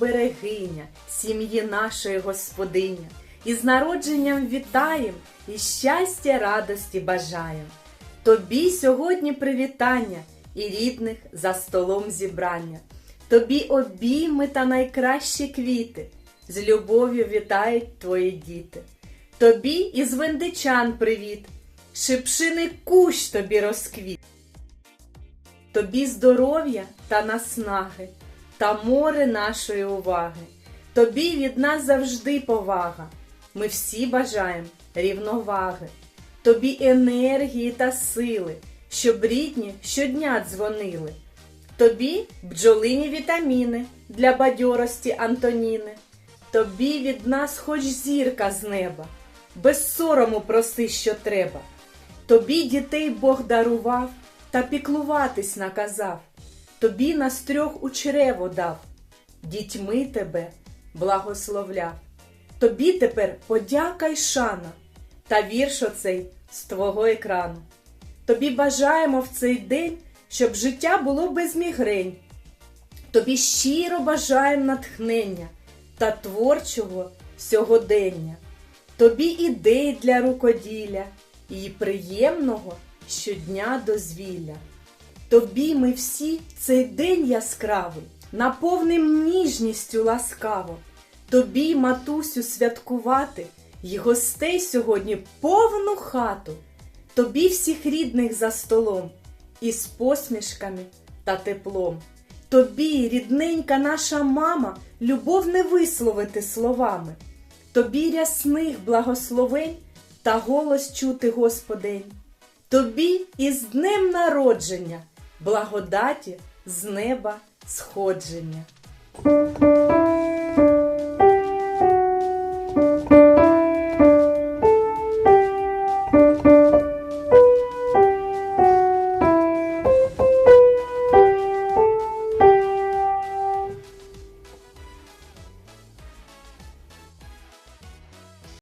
берегиня, сім'ї нашої господиня. І з народженням вітаєм і щастя, радості бажаєм. Тобі сьогодні привітання і рідних за столом зібрання. Тобі обійми та найкращі квіти, з любов'ю вітають твої діти. Тобі із вендичан привіт, шипшиний кущ тобі розквіт. Тобі здоров'я та наснаги, та море нашої уваги. Тобі від нас завжди повага. Ми всі бажаємо рівноваги. Тобі енергії та сили, щоб рідні щодня дзвонили. Тобі бджолині вітаміни для бадьорості Антоніни. Тобі від нас хоч зірка з неба, без сорому проси, що треба. Тобі дітей Бог дарував та піклуватись наказав. Тобі нас трьох у чрево дав, дітьми тебе благословляв. Тобі тепер подяка й шана, та вірш оцей з твого екрану. Тобі бажаємо в цей день, щоб життя було без мігрень. Тобі щиро бажаємо натхнення та творчого сьогодення. Тобі ідей для рукоділля і приємного щодня дозвілля. Тобі ми всі цей день яскравий, наповним ніжністю ласкаво. Тобі, матусю, святкувати й гостей сьогодні повну хату. Тобі всіх рідних за столом, із посмішками та теплом. Тобі, рідненька наша мама, любов не висловити словами. Тобі рясних благословень та голос чути Господень. Тобі із днем народження, благодаті з неба сходження.